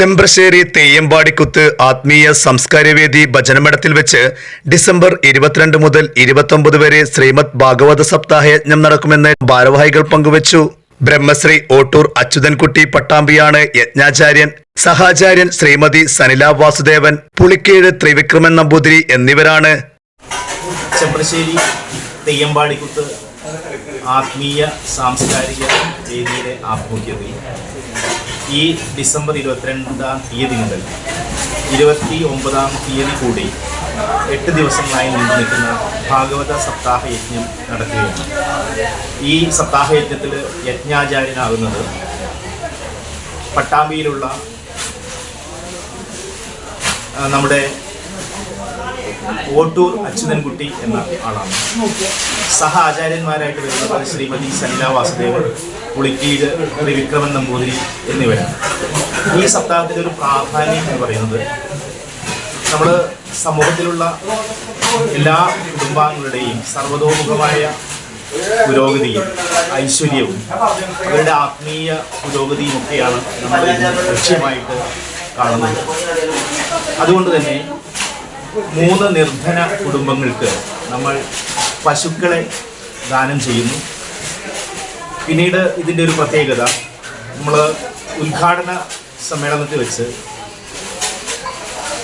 ചെമ്പ്രശ്ശേരി തെയ്യമ്പാടിക്കുത്ത് ആത്മീയ സംസ്കാരവേദി ഭജനമഠത്തിൽ വെച്ച് ഡിസംബർ ഇരുപത്തിരണ്ട് മുതൽ ഇരുപത്തൊമ്പത് വരെ ശ്രീമദ് ഭാഗവത സപ്താഹയജ്ഞം നടക്കുമെന്ന് ഭാരവാഹികൾ പങ്കുവച്ചു. ബ്രഹ്മശ്രീ ഓട്ടൂർ അച്യുതൻകുട്ടി പട്ടാമ്പിയാണ് യജ്ഞാചാര്യൻ. സഹാചാര്യൻ ശ്രീമതി സനില വാസുദേവൻ. പുളിക്കേഴ് ത്രിവിക്രമൻ നമ്പൂതിരി എന്നിവരാണ്. ചെമ്പ്രശ്ശേരി തെയ്യമ്പാടിക്കുത്ത് ആത്മീയ സാംസ്കാരിക വേദിയുടെ ആഭിമുഖ്യത്തിൽ ഈ ഡിസംബർ ഇരുപത്തിരണ്ടാം തീയതി മുതൽ ഇരുപത്തി ഒമ്പതാം തീയതി കൂടി എട്ട് ദിവസങ്ങളായി നീണ്ടു നിൽക്കുന്ന ഭാഗവത സപ്താഹ യജ്ഞം നടക്കുകയാണ്. ഈ സപ്താഹ യജ്ഞത്തിൽ യജ്ഞാചാര്യനാകുന്നത് പട്ടാമ്പിയിലുള്ള നമ്മുടെ ഓട്ടൂർ അച്യുതൻകുട്ടി എന്ന ആളാണ്. സഹ ആചാര്യന്മാരായിട്ട് വരുന്നത് ശ്രീമതി സനില വാസുദേവൻ പുളിക്കീട് ത്രിവിക്രമൻ നമ്പൂതിരി എന്നിവരാണ്. ഈ സപ്താഹത്തിന്റെ ഒരു പ്രാധാന്യം എന്ന് പറയുന്നത് നമ്മൾ സമൂഹത്തിലുള്ള എല്ലാ കുടുംബാംഗങ്ങളുടെയും സർവതോമുഖമായ പുരോഗതിയും ഐശ്വര്യവും അവരുടെ ആത്മീയ പുരോഗതിയും ഒക്കെയാണ് നമ്മൾ ലക്ഷ്യമായിട്ട് കാണുന്നത്. അതുകൊണ്ട് തന്നെ മൂന്ന് നിർധന കുടുംബങ്ങൾക്ക് നമ്മൾ പശുക്കളെ ദാനം ചെയ്യുന്നു. പിന്നീട് ഇതിന്റെ ഒരു പ്രത്യേകത നമ്മൾ ഉദ്ഘാടന സമ്മേളനത്തിൽ വെച്ച്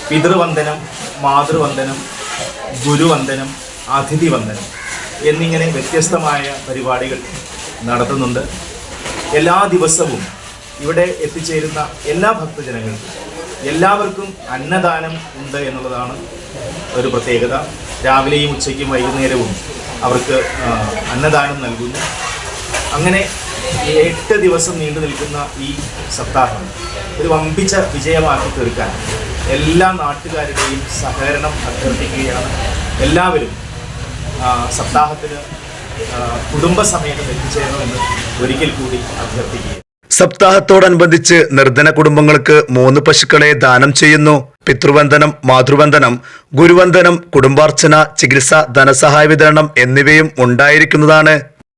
പിതൃവന്ദനം മാതൃവന്ദനം ഗുരുവന്ദനം അതിഥി വന്ദനം എന്നിങ്ങനെ വ്യത്യസ്തമായ പരിപാടികൾ നടത്തുന്നുണ്ട്. എല്ലാ ദിവസവും ഇവിടെ എത്തിച്ചേരുന്ന എല്ലാ ഭക്തജനങ്ങൾക്കും എല്ലാവർക്കും അന്നദാനം ഉണ്ട് എന്നുള്ളതാണ് ഒരു പ്രത്യേകത. രാവിലെയും ഉച്ചയ്ക്കും വൈകുന്നേരവും അവർക്ക് അന്നദാനം നൽകുന്നു. അങ്ങനെ എട്ട് ദിവസം നീണ്ടു നിൽക്കുന്ന ഈ സപ്താഹം ഒരു വമ്പിച്ച വിജയമാക്കി തീർക്കാൻ എല്ലാ നാട്ടുകാരുടെയും സഹകരണം അഭ്യർത്ഥിക്കുകയാണ്. എല്ലാവരും സപ്താഹത്തിന് കുടുംബസമേതം എത്തിച്ചേരണമെന്ന് ഒരിക്കൽ കൂടി അഭ്യർത്ഥിക്കുക സപ്താഹത്തോടനുബന്ധിച്ച് നിർധന കുടുംബങ്ങൾക്ക് മൂന്ന് പശുക്കളെ ദാനം ചെയ്യുന്നു. പിതൃവന്ദനം മാതൃവന്ദനം ഗുരുവന്ദനം കുടുംബാർച്ചന ചികിത്സ ധനസഹായ വിതരണം എന്നിവയും ഉണ്ടായിരിക്കുന്നതാണ്.